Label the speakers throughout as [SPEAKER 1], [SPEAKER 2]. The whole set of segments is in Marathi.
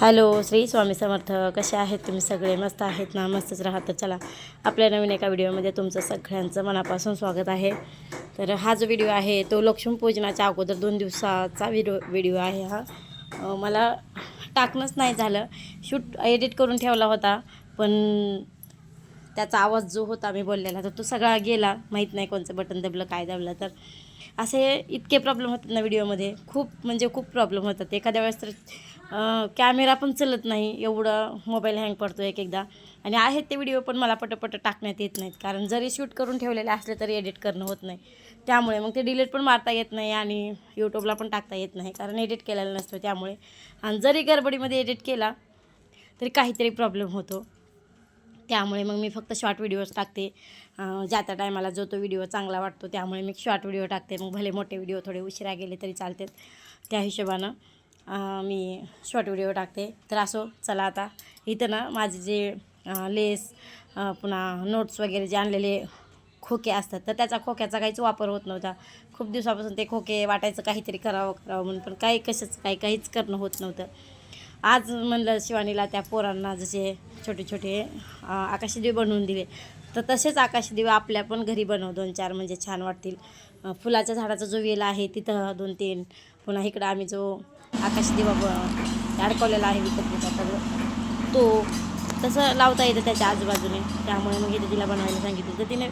[SPEAKER 1] हॅलो श्री स्वामी समर्थ. कसे आहेत तुम्ही सगळे? मस्त आहेत ना? मस्तच राहतं तर चला. आपल्या नवीन एका व्हिडिओमध्ये तुमचं सगळ्यांचं मनापासून स्वागत आहे. तर हा जो व्हिडिओ आहे तो लक्ष्मीपूजनाच्या अगोदर दोन दिवसाचा व्हिडिओ व्हिडिओ आहे हा. मला टाकणंच नाही झालं. शूट एडिट करून ठेवला होता पण त्याचा आवाज जो होता मी बोललेला तर तो सगळा गेला. माहीत नाही कोणचं बटन दबलं काय दबलं. तर असे इतके प्रॉब्लेम होतात ना व्हिडिओमध्ये. खूप म्हणजे खूप प्रॉब्लेम होतात. एखाद्या वेळेस तर कॅमेरा पण चलत नाही. एवढं मोबाईल हँग पडतो एक एकदा. आणि आहेत ते व्हिडिओ पण मला पटपट टाकण्यात येत नाहीत. कारण जरी शूट करून ठेवलेले असले तरी एडिट करणं होत नाही. त्यामुळे मग ते डिलीट पण मारता येत नाही आणि यूट्यूबला पण टाकता येत नाही. कारण एडिट केलेलं नसतो त्यामुळे. आणि जरी गडबडीमध्ये एडिट केला तरी काहीतरी प्रॉब्लेम होतो. त्यामुळे मग मी फक्त शॉर्ट व्हिडिओज टाकते. ज्या त्या टायमाला जो तो व्हिडिओ चांगला वाटतो त्यामुळे मी शॉर्ट व्हिडिओ टाकते. मग भले मोठे व्हिडिओ थोडे उशिरा गेले तरी चालतात त्या हिशोबानं. मी शॉर्ट व्हिडिओ टाकते. तर असो चला आता. इथं ना माझे जे लेस पुन्हा नोट्स वगैरे जे आणलेले खोके असतात तर त्याचा खोक्याचा काहीच वापर होत नव्हता. खूप दिवसापासून ते खोके वाटायचं काहीतरी करावं करावं म्हणून पण काही कशाच काही काहीच करणं होत नव्हतं. आज म्हणलं शिवानीला त्या पोरांना जसे छोटे छोटे आकाशदिवे बनवून दिले तर तसेच आकाशदिवे आपल्या पण घरी बनव दोन चार म्हणजे छान वाटतील. फुलाच्या झाडाचा जो वेल आहे तिथं दोन तीन पुन्हा इकडं आम्ही जो आकाश दिवा ब अडकवलेला आहे विकत घेतात तो तसं लावता येतं त्याच्या आजूबाजूने. त्यामुळे मग इथे तिला बनवायला सांगितलं. तर तिने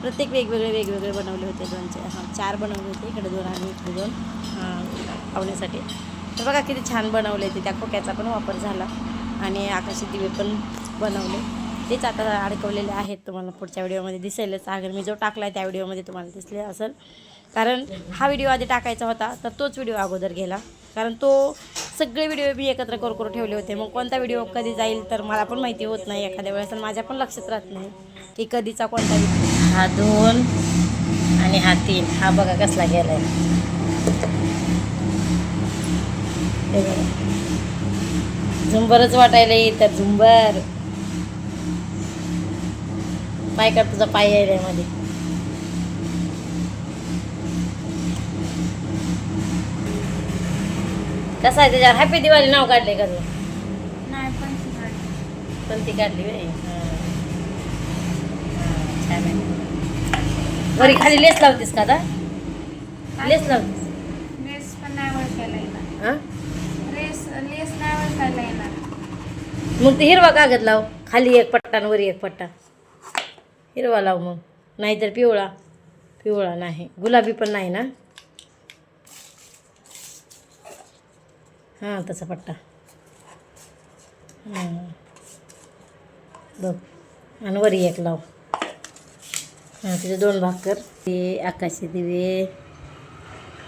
[SPEAKER 1] प्रत्येक वेगवेगळे वेगवेगळे बनवले होते दोनचे. हां चार बनवले होते. इकडे दोन आणि इकडे दोन. हां तर बघा किती छान बनवले ते. त्या खोक्याचा पण वापर झाला. आणि आकाशी दिवे पण बनवले. तेच आता अडकवलेले आहेत. तुम्हाला पुढच्या व्हिडिओमध्ये दिसेलच. अगर मी जो टाकला आहे त्या व्हिडिओमध्ये तुम्हाला दिसले असेल. कारण हा व्हिडिओ आधी टाकायचा होता. तर तोच व्हिडिओ अगोदर गेला. कारण तो सगळे व्हिडिओ मी एकत्र करू करू ठेवले होते. मग कोणता व्हिडिओ कधी जाईल तर मला पण माहिती होत नाही एखाद्या वेळेस आणि माझ्या पण लक्षात राहत नाही की कधीचा कोणता हा दोन आणि हा तीन. हा बघा कसला गेलाय. आहे झुंबरच वाटायला येतात झुंबर. पाय कर तुझा पाय आहे मध्ये? कसं आहे त्याच्यावर. हॅपी दिवाळी नाव काढले का तू?
[SPEAKER 2] नाही पण
[SPEAKER 1] पण ती काढली व्हय? हां. हां, छान आहे. वरी खाली लेस लावतीस का आता? लेस लावतीस.
[SPEAKER 2] लेस पण नाही ओळखायला येणार.
[SPEAKER 1] हां?
[SPEAKER 2] लेस लेस नाही ओळखायला येणार.
[SPEAKER 1] मग ते हिरवा कागद लाव. खाली एक पट्टा आणि वरी एक पट्टा. हिरवा लाव मग. नाहीतर पिवळा. पिवळा नाही. गुलाबी पण नाही ना? हां तसा पट्टा. हां. बघ आणि वरी एक लाव. हां तिथे दोन भाकर ते आकाशी दिवे.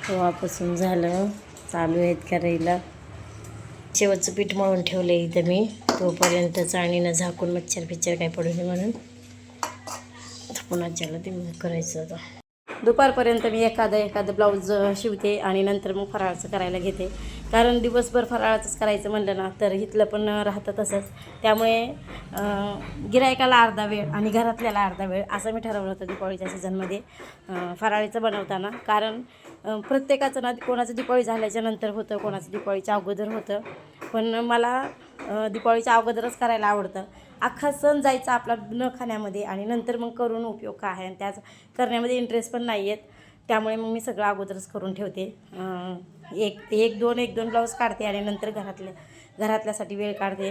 [SPEAKER 1] तेव्हापासून झालं. चालू आहेत करायला शेवटचं पीठ मळून ठेवलं आहे इथं मी. तोपर्यंत चाळणीनं झाकून मच्छर पिच्छर काय पडू नये म्हणून. पुन्हा ज्याला ते मग करायचं होतं दुपारपर्यंत मी एखादं एखादं ब्लाऊज शिवते आणि नंतर मग फराळाचं करायला घेते. कारण दिवसभर फराळाचंच करायचं म्हणलं ना तर इथलं पण राहतं तसंच. त्यामुळे गिरायकाला अर्धा वेळ आणि घरातल्याला अर्धा वेळ असं मी ठरवलं होतं दिवाळीच्या सीझनमध्ये फराळीचं बनवताना. कारण प्रत्येकाचं ना कोणाचं दिवाळी झाल्याच्यानंतर होतं कोणाचं दिपाळीच्या अगोदर होतं. पण मला अं, अगोदरच करायला आवडतं. अख्खा सण जायचा आपला न खाण्यामध्ये आणि नंतर मग करून उपयोग काय आहे आणि त्याच करण्यामध्ये इंटरेस्ट पण नाही आहेत त्यामुळे मग मी सगळं अगोदरच करून ठेवते. एक एक दोन एक दोन ब्लाऊज काढते आणि नंतर घरातल्या घरातल्यासाठी वेळ काढते.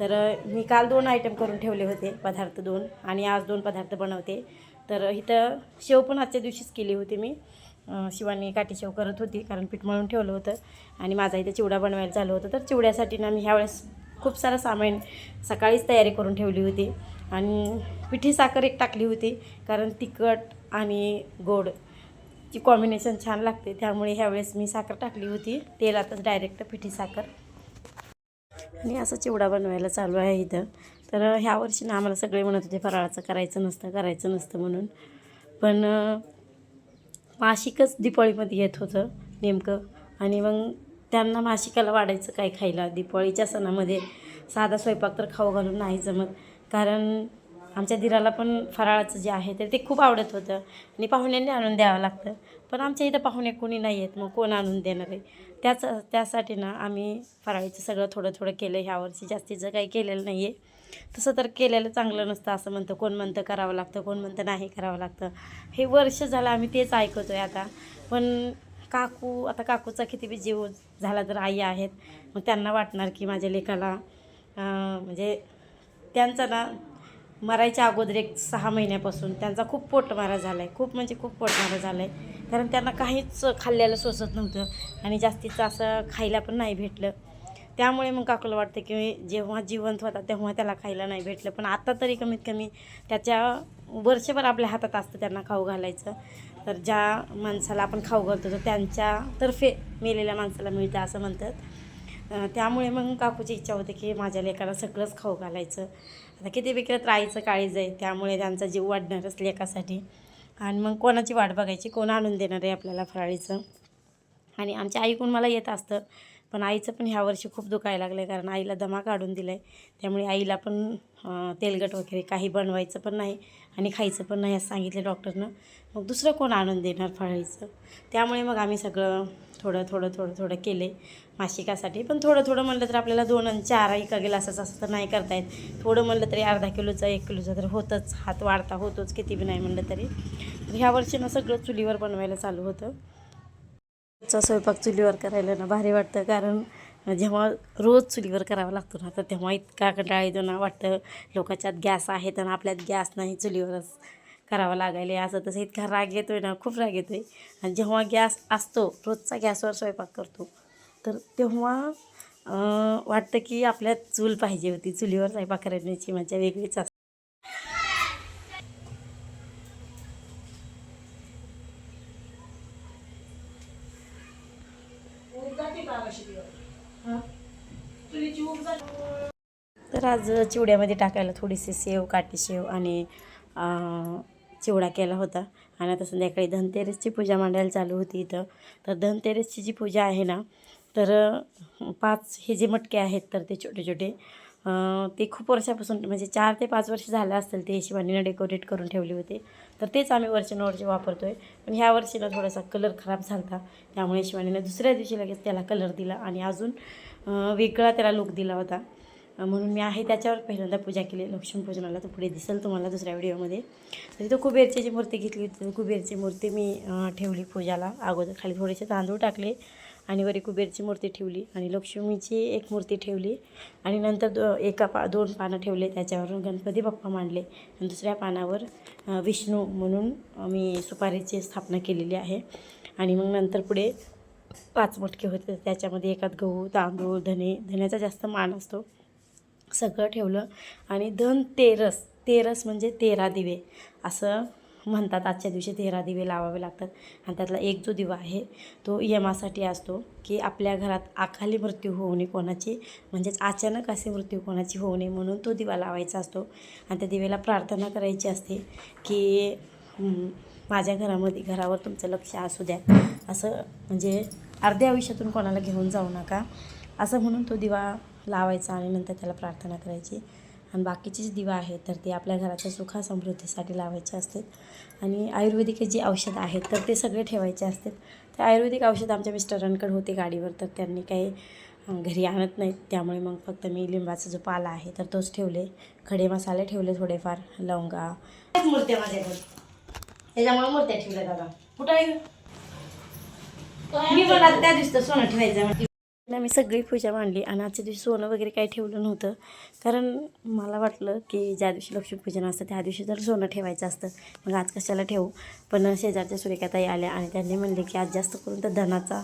[SPEAKER 1] तर मी काल दोन आयटम करून ठेवले होते पदार्थ दोन आणि आज दोन पदार्थ बनवते. तर इथं शेव पण आजच्या दिवशीच केली होती मी. शिवानी काठी शेव करत होती कारण पीठ मळून ठेवलं होतं. आणि माझा इथं चिवडा बनवायला झालं होतं. तर चिवड्यासाठी ना मी ह्यावेळेस खूप सारं सामान सकाळीच तयारी करून ठेवली होती. आणि पिठी साखर एक टाकली होती कारण तिखट आणि गोड ची कॉम्बिनेशन छान लागते. त्यामुळे ह्यावेळेस मी साखर टाकली होती. तेलातच डायरेक्ट पिठी साखर. आणि असं चिवडा बनवायला चालू आहे इथं. तर ह्या वर्षी ना आम्हाला सगळे म्हणत होते फराळाचं करायचं नसतं करायचं नसतं म्हणून. पण मासिकच दिपाळीमध्ये येत होतं नेमकं. आणि मग त्यांना मासिकाला वाढायचं काय खायला? दिपाळीच्या सणामध्ये साधा स्वयंपाक तर खाऊ घालून नाही जमत. कारण आमच्या दिराला पण फराळाचं जे आहे तर ते खूप आवडत होतं. आणि पाहुण्यांनी आणून द्यावं लागतं. पण आमच्या इथं पाहुणे कोणी नाही आहेत मग कोण आणून देणार आहे? त्याच त्यासाठी ना आम्ही फराळीचं सगळं थोडं थोडं केलं. ह्या वर्षी जास्तीचं काही केलेलं नाही आहे तसं तर केलेलं चांगलं नसतं. असं म्हणतं कोण म्हणतं करावं लागतं कोण म्हणतं नाही करावं लागतं. हे वर्ष झालं आम्ही तेच ऐकतो आहे आता. पण काकू आता काकूचा किती बी जीव झाला तर आई आहेत. मग त्यांना वाटणार की माझ्या लेकाला म्हणजे त्यांचा ना मरायच्या अगोदर एक सहा महिन्यापासून त्यांचा खूप पोटमारा झाला आहे खूप म्हणजे खूप पोटमारा झाला आहे कारण त्यांना काहीच खाल्ल्याला सोसत नव्हतं आणि जास्तीचं असं खायला पण नाही भेटलं. त्यामुळे मग काकूला वाटतं की जेव्हा जिवंत होता तेव्हा त्याला खायला नाही भेटलं. पण आता तरी कमीत कमी त्याच्या वर्षभर आपल्या हातात असतं त्यांना खाऊ घालायचं. तर ज्या माणसाला आपण खाऊ घालतो तर त्यांच्यातर्फे मेलेल्या माणसाला मिळतं असं म्हणतात. त्यामुळे मग काकूची इच्छा होती की माझ्या लेकाला सगळंच खाऊ घालायचं. आता किती विक्रत राहायचं काळीज आहे त्यामुळे त्यांचा जीव वाढणारच लेखासाठी आणि मग कोणाची वाट बघायची? कोण आणून देणार आहे आपल्याला फराळीचं? आणि आमच्या आईकडून मला येत असतं पण आईचं पण ह्या वर्षी खूप दुखायला लागलं आहे कारण आईला दमा काढून दिला आहे त्यामुळे आईला पण तेलगट तेलकट वगैरे काही बनवायचं पण नाही आणि खायचं पण नाही असं सांगितलं डॉक्टरनं. मग दुसरं कोण आणून देणार फळायचं त्यामुळे मग आम्ही सगळं थोडं थोडं थोडं थोडं केले मासिकासाठी. पण थोडं थोडं म्हणलं तर आपल्याला दोन आणि चार एका गिलासाचं असं तर नाही करता येत. थोडं म्हणलं तरी अर्धा किलोचं एक किलोचं तर होतंच. हात वाढता होतोच किती बी नाही म्हणलं तरी तर. ह्या वर्षी ना सगळं चुलीवर बनवायला चालू होतं. चा स्वयंपाक चुलीवर करायला ना भारी वाटतं. कारण जेव्हा रोज चुलीवर करावा लागतो ना तर तेव्हा इतका कंटाळा येतो ना वाटतं. लोकांच्यात गॅस आहेत आणि आपल्यात गॅस नाही चुलीवरच करावा लागायला. असं तसं इतका राग येतो आहे ना खूप राग येतो आहे आणि जेव्हा गॅस असतो रोजचा गॅसवर स्वयंपाक करतो तर तेव्हा वाटतं की आपल्यात चूल पाहिजे होती. चुलीवर स्वयंपाक करण्याची मजा वेगळीच असते. तर आज चिवड्यामध्ये टाकायला थोडीशी सेव काठी शेव आणि अं, चिवडा केला होता. आणि आता संध्याकाळी धनतेरसची पूजा मांडायला चालू होती इथं. तर धनतेरसची जी पूजा आहे ना तर पाच हे जे मटके आहेत तर ते छोटे छोटे ते खूप वर्षापासून म्हणजे चार ते पाच वर्ष झालं असतील ते शिवानीनं डेकोरेट करून ठेवले होते. तर तेच आम्ही वर्षानुवर्षे वापरतो आहे पण ह्या वर्षीला थोडासा कलर खराब झाला होता त्यामुळे शिवानीनं दुसऱ्या दिवशी लगेच त्याला कलर दिला आणि अजून वेगळा त्याला लुक दिला होता. म्हणून मी आहे त्याच्यावर पहिल्यांदा पूजा केली. लक्ष्मीपूजनाला तर पुढे दिसेल तुम्हाला दुसऱ्या व्हिडिओमध्ये. तर इथं कुबेरची जी मूर्ती घेतली होती कुबेरची मूर्ती मी ठेवली पूजाला. अगोदर खाली थोडेसे तांदूळ टाकले. आणि वरी कुबेरची मूर्ती ठेवली आणि लक्ष्मीची एक मूर्ती ठेवली आणि नंतर दो एका पा दोन पानं ठेवले त्याच्यावरून गणपती बाप्पा मांडले. आणि दुसऱ्या पानावर विष्णू म्हणून मी सुपारीची स्थापना केलेली आहे. आणि मग नंतर पुढे पाच मटके होते. त्याच्यामध्ये एकात गहू तांदूळ धने धन्याचा जास्त मान असतो. सगळं ठेवलं. आणि धन तेरस तेरस म्हणजे तेरा दिवे. असं म्हणतात आजच्या दिवशी तेरा दिवे लावावे लागतात. आणि त्यातला एक जो दिवा आहे तो यमासाठी असतो की आपल्या घरात अकाली मृत्यू होऊ नये कोणाची म्हणजेच अचानक असे मृत्यू कोणाची होऊ नये म्हणून तो दिवा लावायचा असतो. आणि त्या दिव्याला प्रार्थना करायची असते की माझ्या घरामध्ये घरावर तुमचं लक्ष असू द्या. असं म्हणजे अर्ध्या आयुष्यातून कोणाला घेऊन जाऊ नका. असं म्हणून तो दिवा लावायचा आणि नंतर त्याला प्रार्थना करायची. आणि बाकीचे जे दिवा आहेत तर ते आपल्या घराच्या सुखा समृद्धीसाठी लावायचे असतात. आणि आयुर्वेदिक जे औषध आहेत तर ते सगळे ठेवायचे असतात. ते आयुर्वेदिक औषध आमच्या मिस्टरांकडे होते गाडीवर तर त्यांनी काही घरी आणत नाहीत. त्यामुळे मग फक्त मी लिंबाचा जो पाला आहे तर तोच ठेवले. खडे मसाले ठेवले थोडेफार लवंगा. मूर्त्या माझ्याकडे त्याच्यामुळे मूर्त्या ठेवल्या दादा कुठं आहे मी मला त्या दिवशी सोनं ठेवायचं मी सगळी पूजा मांडली आणि आजच्या दिवशी सोनं वगैरे काही ठेवलं नव्हतं. कारण मला वाटलं की ज्या दिवशी लक्ष्मीपूजन असतं त्या दिवशी जर सोनं ठेवायचं असतं मग आज कशाला ठेवू? पण शेजारच्या सुरेखाताई आल्या आणि त्यांनी म्हणले की आज जास्त करून तर धनाचा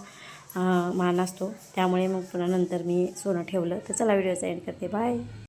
[SPEAKER 1] मान असतो. त्यामुळे मग पुन्हा नंतर मी सोनं ठेवलं. तर चला व्हिडिओचा एंड करते. बाय